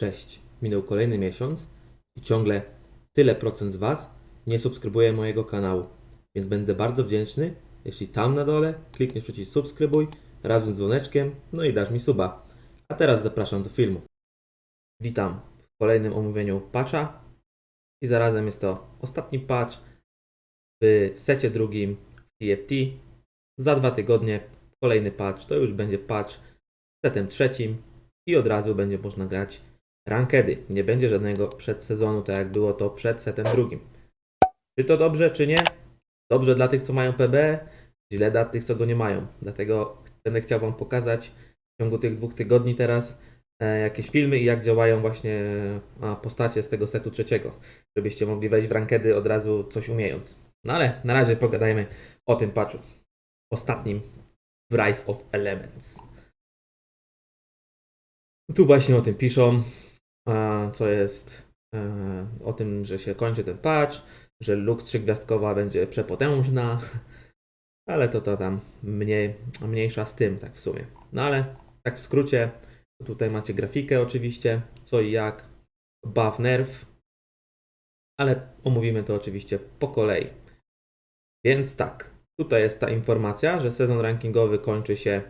Cześć, minął kolejny miesiąc i ciągle tyle procent z Was nie subskrybuje mojego kanału, więc będę bardzo wdzięczny, jeśli tam na dole klikniesz przycisk subskrybuj razem z dzwoneczkiem, no i dasz mi suba. A teraz zapraszam do filmu. Witam w kolejnym omówieniu patcha i zarazem jest to ostatni patch w secie drugim TFT. Za dwa tygodnie kolejny patch, to już będzie patch setem trzecim i od razu będzie można grać rankedy. Nie będzie żadnego przedsezonu, tak jak było to przed setem drugim. Czy to dobrze, czy nie? Dobrze dla tych, co mają PB, źle dla tych, co go nie mają. Dlatego będę chciał Wam pokazać w ciągu tych dwóch tygodni teraz e, jakieś filmy i jak działają właśnie a, postacie z tego setu trzeciego, żebyście mogli wejść w rankedy od razu coś umiejąc. No ale na razie pogadajmy o tym patchu. Ostatnim w Rise of Elements. Tu właśnie o tym piszą, co jest e, o tym, że się kończy ten patch, że Lux trzygwiazdkowa będzie przepotężna, ale to, to tam mniej, mniejsza z tym, tak w sumie. No ale tak w skrócie, tutaj macie grafikę oczywiście, co i jak, buff nerf, ale omówimy to oczywiście po kolei. Więc tak, tutaj jest ta informacja, że sezon rankingowy kończy się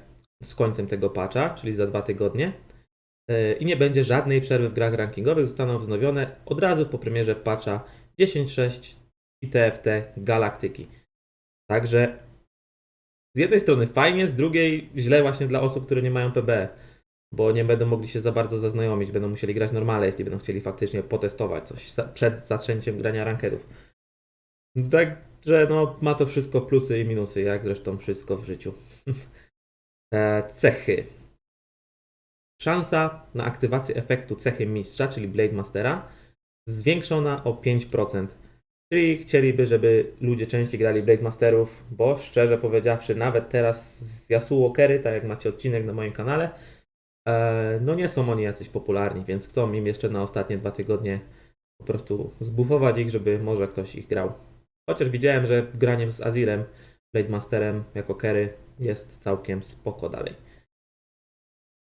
z końcem tego patcha, czyli za dwa tygodnie. Yy, I nie będzie żadnej przerwy w grach rankingowych, zostaną wznowione od razu po premierze patcha 10.6 i TFT Galaktyki. Także z jednej strony fajnie, z drugiej źle właśnie dla osób, które nie mają PB, bo nie będą mogli się za bardzo zaznajomić, będą musieli grać normalnie, jeśli będą chcieli faktycznie potestować coś przed zaczęciem grania rankedów. Także no, ma to wszystko plusy i minusy, jak zresztą wszystko w życiu. E, Cechy. Szansa na aktywację efektu cechy mistrza, czyli Blade Mastera, zwiększona o 5%. Czyli chcieliby, żeby ludzie częściej grali Blade Masterów, bo szczerze powiedziawszy, nawet teraz z Yasuo Kery, tak jak macie odcinek na moim kanale, e, no nie są oni jacyś popularni, więc chcą im jeszcze na ostatnie dwa tygodnie po prostu zbufować ich, żeby może ktoś ich grał. Chociaż widziałem, że granie z Azirem, Blade Masterem jako Kery jest całkiem spoko dalej.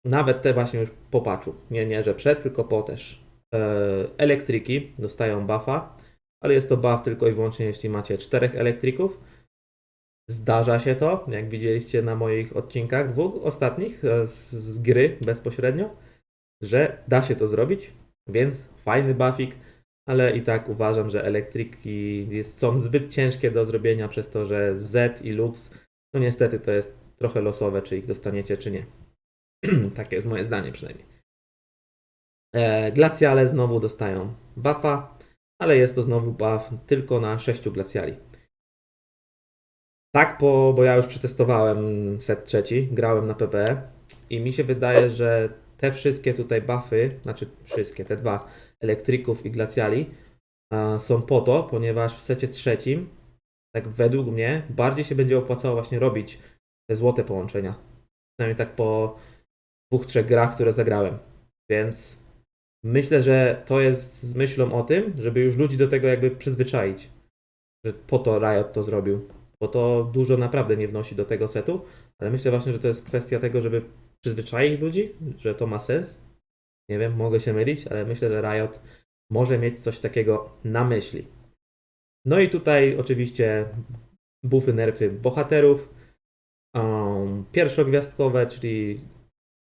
Nawet te właśnie już po patchu. Nie, nie, że przed, tylko po też. E, elektryki dostają buffa, ale jest to buff tylko i wyłącznie jeśli macie czterech elektryków. Zdarza się to, jak widzieliście na moich odcinkach dwóch ostatnich e, z, z gry bezpośrednio, że da się to zrobić, więc fajny buffik, ale i tak uważam, że elektryki jest, są zbyt ciężkie do zrobienia przez to, że Z i Lux, no niestety to jest trochę losowe, czy ich dostaniecie, czy nie. Takie jest moje zdanie przynajmniej. E, znowu dostają buffa, ale jest to znowu buff tylko na 6 glaciali. Tak, bo, bo ja już przetestowałem set trzeci, grałem na PPE i mi się wydaje, że te wszystkie tutaj buffy, znaczy wszystkie, te dwa elektryków i glaciali a, są po to, ponieważ w secie trzecim, tak według mnie, bardziej się będzie opłacało właśnie robić te złote połączenia. Przynajmniej tak po dwóch, trzech grach, które zagrałem. Więc myślę, że to jest z myślą o tym, żeby już ludzi do tego jakby przyzwyczaić. Że po to Riot to zrobił. Bo to dużo naprawdę nie wnosi do tego setu, ale myślę właśnie, że to jest kwestia tego, żeby przyzwyczaić ludzi, że to ma sens. Nie wiem, mogę się mylić, ale myślę, że Riot może mieć coś takiego na myśli. No i tutaj oczywiście buffy, nerfy bohaterów. Um, pierwszogwiazdkowe, czyli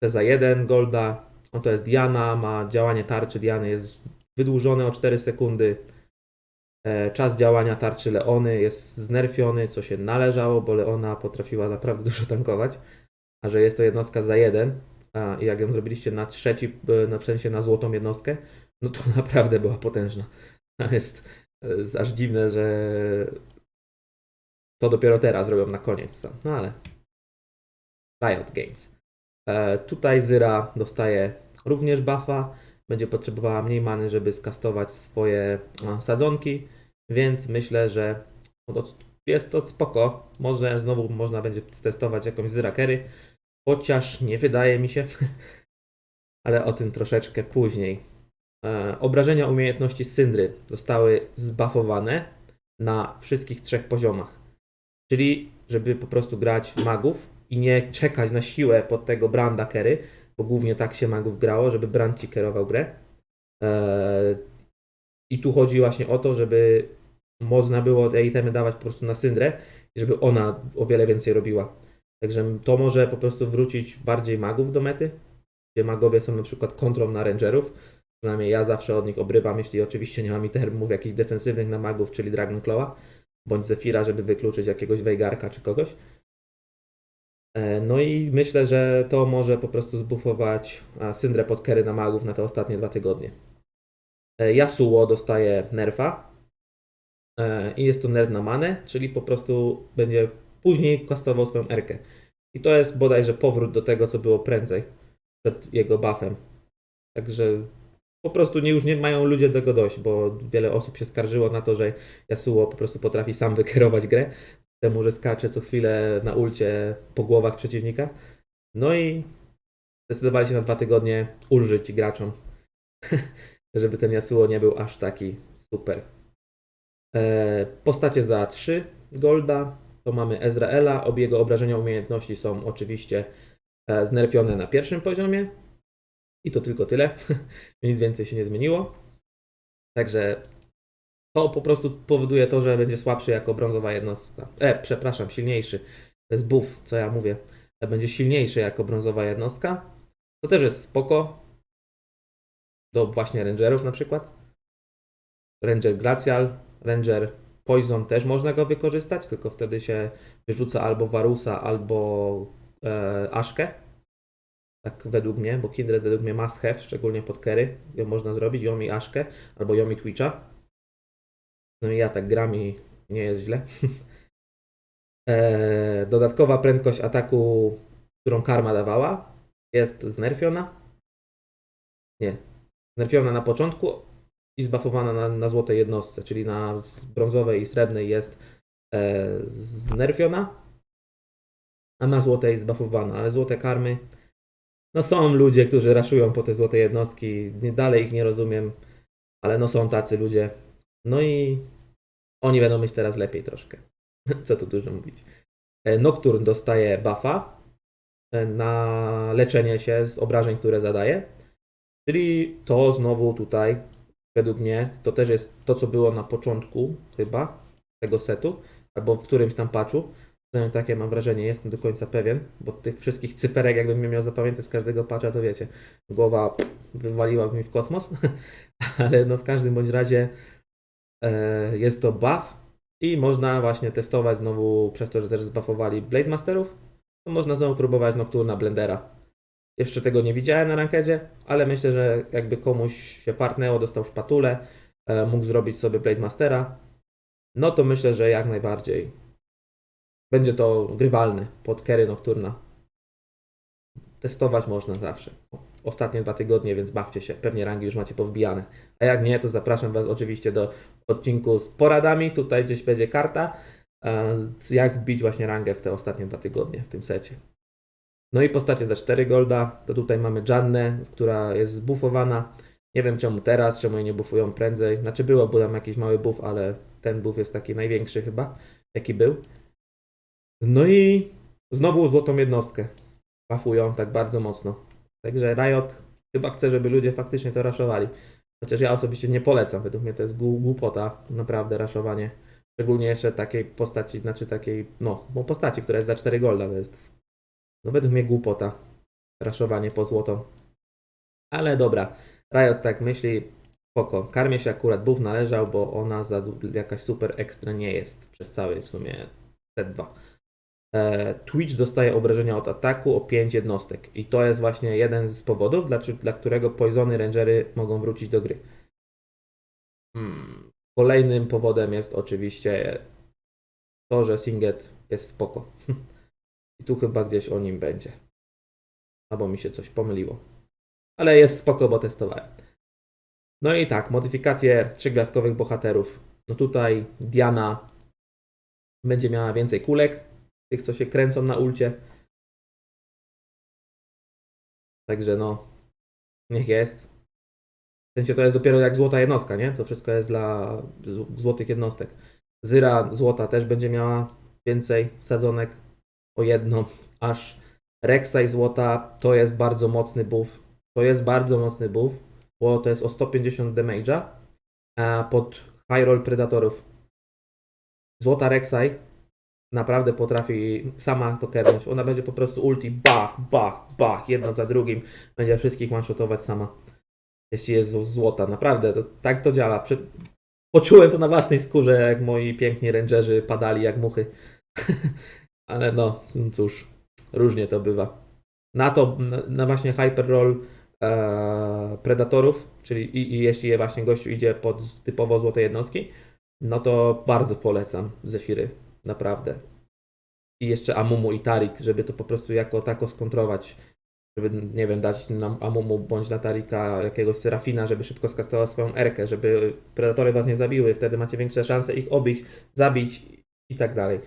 te za 1 golda. No to jest Diana, ma działanie tarczy Diany jest wydłużone o 4 sekundy. E, Czas działania tarczy Leony jest znerfiony, co się należało, bo Leona potrafiła naprawdę dużo tankować. A że jest to jednostka za 1, a jak ją zrobiliście na trzeci, e, na sensie na złotą jednostkę, no to naprawdę była potężna. Jest e, aż dziwne, że to dopiero teraz robią na koniec. No ale Riot Games. E, tutaj Zyra dostaje również buffa. Będzie potrzebowała mniej many, żeby skastować swoje e, sadzonki, więc myślę, że jest to spoko. Może znowu można będzie testować jakąś Zyra Kerry, chociaż nie wydaje mi się, ale o tym troszeczkę później. E, obrażenia umiejętności Syndry zostały zbuffowane na wszystkich trzech poziomach. Czyli, żeby po prostu grać magów i nie czekać na siłę pod tego Branda Kerry, bo głównie tak się magów grało, żeby Brand ci kierował grę. Eee, I tu chodzi właśnie o to, żeby można było te itemy dawać po prostu na Syndrę żeby ona o wiele więcej robiła. Także to może po prostu wrócić bardziej magów do mety, gdzie magowie są na przykład kontrą na rangerów. Przynajmniej ja zawsze od nich obrywam, jeśli oczywiście nie mam itermów jakichś defensywnych na magów, czyli Dragonclawa, bądź Zefira, żeby wykluczyć jakiegoś Veigarka czy kogoś. E, No i myślę, że to może po prostu zbufować Syndrę pod kery na magów na te ostatnie dwa tygodnie. E, Yasuo dostaje nerfa e, i jest to nerf na manę, czyli po prostu będzie później kastował swoją erkę. I to jest bodajże powrót do tego, co było prędzej przed jego buffem. Także po prostu nie, już nie mają ludzie tego dość, bo wiele osób się skarżyło na to, że Yasuo po prostu potrafi sam wykierować grę, temu, że skacze co chwilę na ulcie po głowach przeciwnika. No i zdecydowali się na dwa tygodnie ulżyć graczom, żeby ten Yasuo nie był aż taki super. E, Postacie za 3 golda to mamy Ezraela. Obie jego obrażenia umiejętności są oczywiście e, znerfione na pierwszym poziomie. I to tylko tyle. Nic więcej się nie zmieniło. Także to po prostu powoduje to, że będzie słabszy jako brązowa jednostka. E, przepraszam, silniejszy. To jest buff, co ja mówię. Będzie silniejszy jako brązowa jednostka. To też jest spoko. Do właśnie rangerów na przykład. Ranger Glacial, Ranger Poison też można go wykorzystać, tylko wtedy się wyrzuca albo Varusa, albo e, Aszkę. Tak według mnie, bo Kindred według mnie must have, szczególnie pod Kery. Ją można zrobić, ją i Aszkę, albo ją i Twitcha. No i ja tak gram i nie jest źle. e, dodatkowa prędkość ataku, którą karma dawała, jest znerfiona. Nie. Znerfiona na początku i zbafowana na, na złotej jednostce, czyli na brązowej i srebrnej jest e, znerfiona, a na złotej zbafowana, ale złote karmy no są ludzie, którzy raszują po te złote jednostki, dalej ich nie rozumiem, ale no są tacy ludzie. No i oni będą mieć teraz lepiej troszkę. Co tu dużo mówić. E, Nocturne dostaje buffa e, na leczenie się z obrażeń, które zadaje. Czyli to znowu tutaj, według mnie, to też jest to, co było na początku chyba tego setu, albo w którymś tam patchu. Takie mam wrażenie, jestem do końca pewien, bo tych wszystkich cyferek, jakbym miał zapamiętać z każdego patcha, to wiecie, głowa wywaliłaby mi w kosmos, ale no w każdym bądź razie jest to buff i można właśnie testować znowu, przez to, że też zbuffowali Blade Masterów, to można znowu próbować Nocturna Blendera. Jeszcze tego nie widziałem na rankedzie, ale myślę, że jakby komuś się partnęło, dostał szpatulę, e, mógł zrobić sobie Blade Mastera, no to myślę, że jak najbardziej będzie to grywalne pod Kery Nocturna. Testować można zawsze. Ostatnie dwa tygodnie, więc bawcie się. Pewnie rangi już macie powbijane. A jak nie, to zapraszam Was oczywiście do odcinku z poradami. Tutaj gdzieś będzie karta, e, jak wbić właśnie rangę w te ostatnie dwa tygodnie w tym secie. No i postacie za 4 golda, to tutaj mamy Jannę, która jest zbuffowana. Nie wiem czemu teraz, czemu jej nie buffują prędzej. Znaczy było, był tam jakiś mały buff, ale ten buff jest taki największy chyba, jaki był. No i znowu złotą jednostkę. Buffują tak bardzo mocno. Także Riot chyba chce, żeby ludzie faktycznie to raszowali. Chociaż ja osobiście nie polecam. Według mnie to jest głu- głupota, naprawdę raszowanie. Szczególnie jeszcze takiej postaci, znaczy takiej, no, postaci, która jest za 4 golda, to jest, no według mnie głupota. Raszowanie po złotą. Ale dobra, Riot tak myśli, spoko. Karmie się akurat buff należał, bo ona za jakaś super ekstra nie jest przez cały w sumie set 2. E, Twitch dostaje obrażenia od ataku o 5 jednostek. I to jest właśnie jeden z powodów, dla, dla którego Poisony Rangery mogą wrócić do gry. Hmm. Kolejnym powodem jest oczywiście to, że Singet jest spoko. I tu chyba gdzieś o nim będzie. Albo mi się coś pomyliło. Ale jest spoko, bo testowałem. No i tak, modyfikacje trzygwiazdkowych bohaterów. No tutaj Diana będzie miała więcej kulek, tych co się kręcą na ulcie. Także no, niech jest. W sensie to jest dopiero jak złota jednostka, nie? To wszystko jest dla złotych jednostek. Zyra złota też będzie miała więcej sadzonek o jedno, aż Rexa i złota to jest bardzo mocny buff. To jest bardzo mocny buff, bo to jest o 150 damage'a pod high roll predatorów. Złota Rek'Sai naprawdę potrafi sama to kernąć. Ona będzie po prostu ulti, bach, bach, bach, jedno za drugim. Będzie wszystkich one-shotować sama. Jeśli jest złota, naprawdę, to, tak to działa. Prze- Poczułem to na własnej skórze, jak moi piękni rangerzy padali jak muchy. Ale no, cóż, różnie to bywa. Na to, na, na właśnie hyper roll e, predatorów, czyli i, i jeśli je właśnie gościu idzie pod typowo złote jednostki, no to bardzo polecam Zefiry, naprawdę. I jeszcze Amumu i Tarik, żeby to po prostu jako tako skontrować. Żeby, nie wiem, dać nam Amumu bądź na Tarika jakiegoś Serafina, żeby szybko skastowała swoją Erkę, żeby predatory was nie zabiły, wtedy macie większe szanse ich obić, zabić i tak dalej.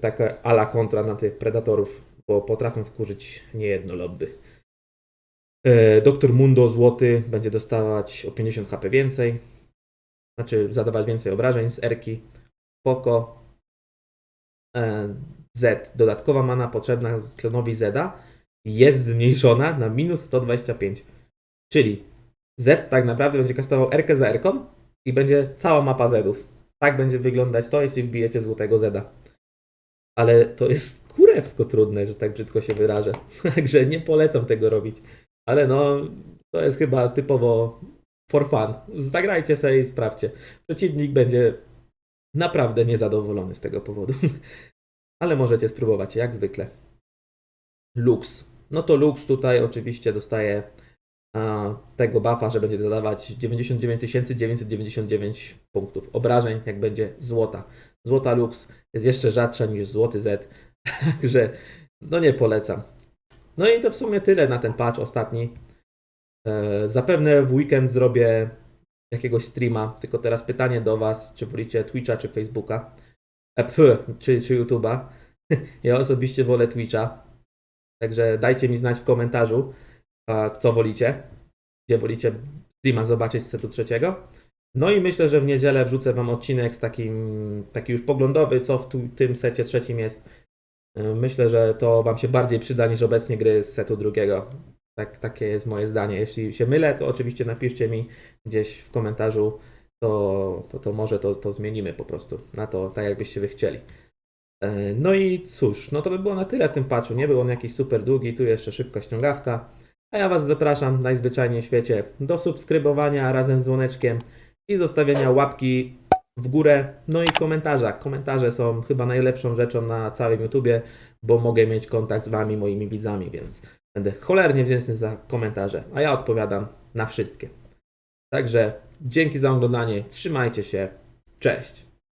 Taka ala kontra na tych predatorów, bo potrafią wkurzyć niejedno lobby. E, Doktor Mundo złoty będzie dostawać o 50 HP więcej. Znaczy zadawać więcej obrażeń z Erki. Poko. E, Z. Dodatkowa mana potrzebna klonowi Zeda jest zmniejszona na minus 125. Czyli Z tak naprawdę będzie kastował Erkę za Erką i będzie cała mapa Zedów. Tak będzie wyglądać to, jeśli wbijecie złotego Zeda. Ale to jest kurewsko trudne, że tak brzydko się wyrażę. Także nie polecam tego robić. Ale no, to jest chyba typowo for fun. Zagrajcie sobie i sprawdźcie. Przeciwnik będzie naprawdę niezadowolony z tego powodu. Ale możecie spróbować, jak zwykle. Lux. No to Lux tutaj oczywiście dostaje a, tego buffa, że będzie dodawać 99 999 punktów obrażeń, jak będzie złota. Złota Lux jest jeszcze rzadsza niż złoty Z, także no nie polecam. No i to w sumie tyle na ten patch ostatni. E, zapewne w weekend zrobię jakiegoś streama, tylko teraz pytanie do Was, czy wolicie Twitcha czy Facebooka, e, pf, czy, czy YouTube'a. Ja osobiście wolę Twitcha, także dajcie mi znać w komentarzu, co wolicie, gdzie wolicie streama zobaczyć z setu trzeciego. No i myślę, że w niedzielę wrzucę Wam odcinek z takim, taki już poglądowy, co w tym secie trzecim jest. E, Myślę, że to Wam się bardziej przyda niż obecnie gry z setu drugiego. Tak, takie jest moje zdanie. Jeśli się mylę, to oczywiście napiszcie mi gdzieś w komentarzu, to, to, to może to, to zmienimy po prostu na to, tak jakbyście wy chcieli. E, No i cóż, no to by było na tyle w tym patchu. Nie był on jakiś super długi, tu jeszcze szybka ściągawka. A ja Was zapraszam najzwyczajniej w świecie do subskrybowania razem z dzwoneczkiem i zostawienia łapki w górę, no i komentarza. Komentarze są chyba najlepszą rzeczą na całym YouTubie, bo mogę mieć kontakt z Wami, moimi widzami, więc będę cholernie wdzięczny za komentarze, a ja odpowiadam na wszystkie. Także dzięki za oglądanie, trzymajcie się, cześć!